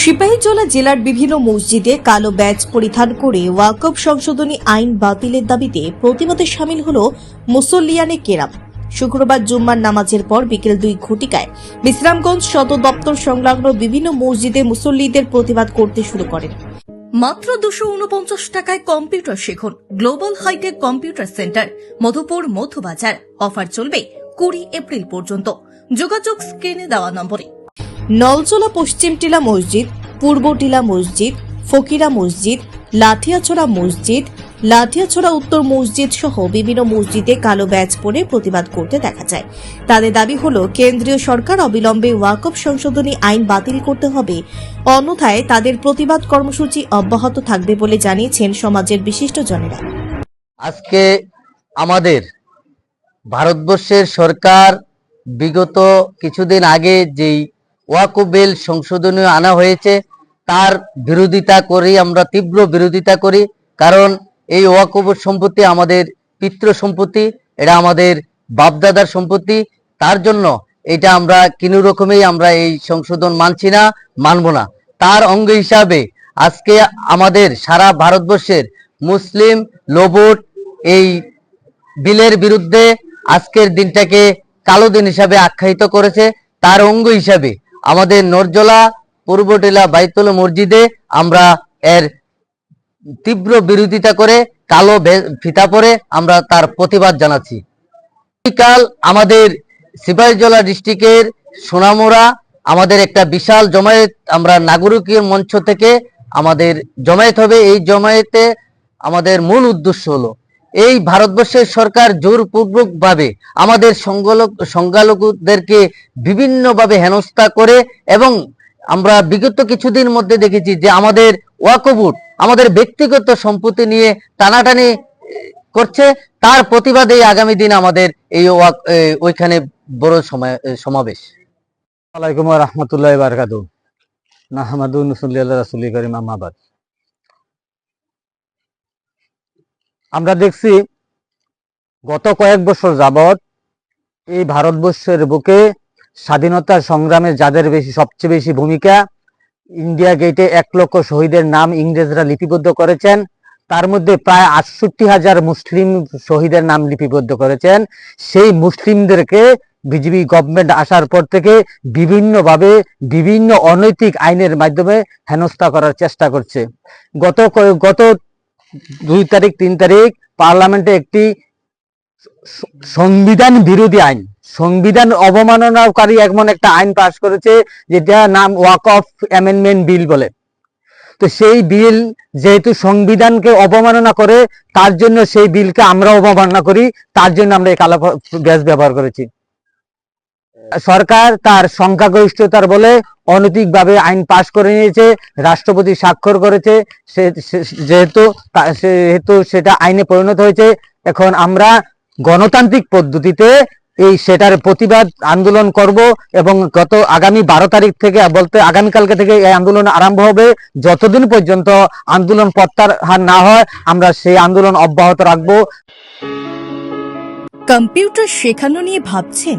সিপাহীজলা জেলার বিভিন্ন মসজিদে কালো ব্যাজ পরিধান করে ওয়াকফ সংশোধনী আইন বাতিলের দাবিতে প্রতিবাদে সামিল হল মুসল্লিয়ানে কেরাম। শুক্রবার জুম্মার নামাজের পর বিকেল দুই ঘটিকায় বিশ্রামগঞ্জ সদর দপ্তর সংলগ্ন বিভিন্ন মসজিদে মুসল্লিদের প্রতিবাদ করতে শুরু করেন। মাত্র দুশো উনপঞ্চাশ টাকায় কম্পিউটার শিখুন global hitech computer centre, Madhupur Madhubazar offer চলবে কুড়ি এপ্রিল পর্যন্ত। যোগাযোগ স্ক্রিনে দেওয়া নম্বরে। নলচলা পশ্চিম টিলা মসজিদ, পূর্ব টিলা মসজিদ, ফকিরা মসজিদ লাঠিয়াছড়া মসজিদ লাঠিয়াছড়া উত্তর মসজিদ সহ বিভিন্ন মসজিদে কালো ব্যাজ পরে প্রতিবাদ করতে দেখা যায়। তাদের দাবি হলো, কেন্দ্রীয় সরকার অবিলম্বে ওয়াকফ সংশোধনী আইন বাতিল করতে হবে। অন্যথায় তাদের প্রতিবাদ কর্মসূচি অব্যাহত থাকবে বলে জানিয়েছেন সমাজের বিশিষ্টজনেরা আজকে আমাদের ভারতবর্ষের সরকার বিগত কিছুদিন আগে যেই ওয়াকুবেল সংশোধনী আনা হয়েছে। তার বিরোধিতা করি আমরা তীব্র বিরোধিতা করি। কারণ এই ওয়াকুব সম্পত্তি আমাদের পিতৃ সম্পত্তি, এটা আমাদের বাপদাদার সম্পত্তি। তার জন্য এটা আমরা কোনো রকমেই আমরা এই সংশোধন মানছি না, মানব না। তার অঙ্গ হিসাবে আজকে আমাদের সারা ভারতবর্ষের মুসলিম লোবট এই বিলের বিরুদ্ধে আজকের দিনটাকে কালো দিন হিসাবে আখ্যায়িত করেছে। তার অঙ্গ হিসাবে আমাদের নরজলা পূর্বটিলা বাইতুল মসজিদে আমরা এর তীব্র বিরোধিতা করে, কালো ফিতা পরে আমরা তার প্রতিবাদ জানাচ্ছি। কাল আমাদের সিপাহীজলা ডিস্ট্রিক্টের সোনামোড়া আমাদের একটা বিশাল জমায়েত, আমরা নাগরিকীয় মঞ্চ থেকে আমাদের জমায়েত হবে। এই জমায়েতে আমাদের মূল উদ্দেশ্য হলো এই ভারতবর্ষের সরকার জোরপূর্বক ভাবে আমাদের সংখ্যালঘু সংখ্যালঘুদেরকে বিভিন্নভাবে হেনস্থা করে এবং আমরা বিগত কিছুদিন মধ্যে দেখেছি যে আমাদের ওয়াকবুট আমাদের ব্যক্তিগত সম্পত্তি নিয়ে টানাটানি করছে। তার প্রতিবাদে আগামী দিন আমাদের এই ওইখানে বড় সমাবেশ। আলাইকুম রহমতুল্লাহ বারকাতু নাহমাদু নুসুল্লাহ রাসুল করিম আহমাবাদ আমরা দেখছি গত কয়েক বছর যাবৎ এই ভারতবর্ষের বুকে স্বাধীনতা সংগ্রামে যাদের বেশি, সবচেয়ে বেশি ভূমিকা, ইন্ডিয়া গেটে এক লক্ষ শহীদের নাম ইংরেজরা লিপিবদ্ধ করেছেন। তার মধ্যে প্রায় আটষট্টি হাজার মুসলিম শহীদের নাম লিপিবদ্ধ করেছেন। সেই মুসলিমদেরকে বিজেপি গভর্নমেন্ট আসার পর থেকে বিভিন্নভাবে বিভিন্ন অনৈতিক আইনের মাধ্যমে হেনস্থা করার চেষ্টা করছে। গত গত দুই তারিখ, তিন তারিখ, পার্লামেন্টে একটি সংবিধান বিরোধী আইন। সংবিধান অবমাননাকারী এমন একটা আইন পাশ করেছে, যেটা নাম ওয়াক অফ অ্যামেন্ডমেন্ট বিল বলে। তো সেই বিল যেহেতু সংবিধানকে অবমাননা করে, তার জন্য সেই বিলকে আমরা অবমাননা করি, তার জন্য আমরা এই কালো গ্যাস ব্যবহার করেছি। সরকার তার সংখ্যাগরিষ্ঠতার বলে অনৈতিকভাবে আইন পাশ করে নিয়েছে, রাষ্ট্রপতি স্বাক্ষর করেছে যেহেতু সেহেতু সেটা আইনে পরিণত হয়েছে। এখন আমরা গণতান্ত্রিক পদ্ধতিতে এই সেটার প্রতিবাদ আন্দোলন করব এবং গত আগামী বারো তারিখ থেকে বলতে আগামীকালকে থেকে এই আন্দোলন আরম্ভ হবে। যতদিন পর্যন্ত আন্দোলন প্রত্যাহার না হয়, আমরা সেই আন্দোলন অব্যাহত রাখব। কম্পিউটার শেখানো নিয়ে ভাবছেন?